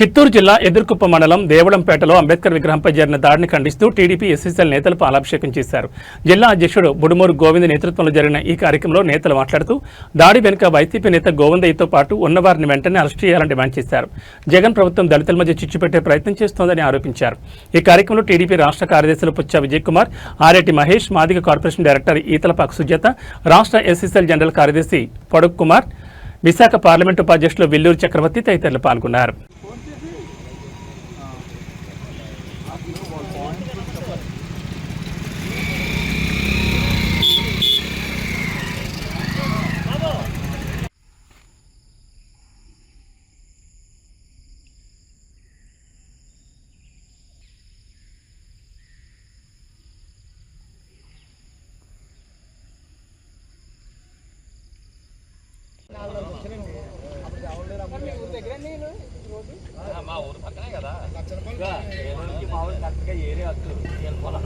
చిత్తూరు జిల్లా ఎదుర్కుప్ప మండలం దేవళంపేటలో అంబేద్కర్ విగ్రహంపై జరిగిన దాడిని ఖండిస్తూ టీడీపీ ఎస్ఎస్ఎల్ నేతలు పాలాభిషేకం చేశారు. జిల్లా అధ్యక్షుడు బుడుమూరు గోవింద్ నేతృత్వంలో జరిగిన ఈ కార్యక్రమంలో నేతలు మాట్లాడుతూ దాడి వెనుక వైసీపీ నేత గోవిందయ్యతో పాటు ఉన్నవారిని వెంటనే అరెస్ట్ చేయాలని డిమాండ్ చేశారు. జగన్ ప్రభుత్వం దళితుల మధ్య చిచ్చు పెట్టే ప్రయత్నం చేస్తోందని ఆరోపించారు. ఈ కార్యక్రమంలో టీడీపీ రాష్ట్ర కార్యదర్శులు Puchcha Vijay Kumar RAT Mahesh Madiga corporation director Ethalapaka Sujatha రాష్ట్ర ఎస్ఎస్ఎల్ జనరల్ కార్యదర్శి పడుక్ కుమార్ విశాఖ పార్లమెంటు ఉపాధ్యక్షులు విల్లూరు చక్రవర్తి తదితరులు పాల్గొన్నారు. మా ఊరు పక్కనే కదా. ಮಾವಳಿ ನಾಲ್ಕು ಏರಿ ಹತ್ತು ಏನು ಕೊಲ್ಲ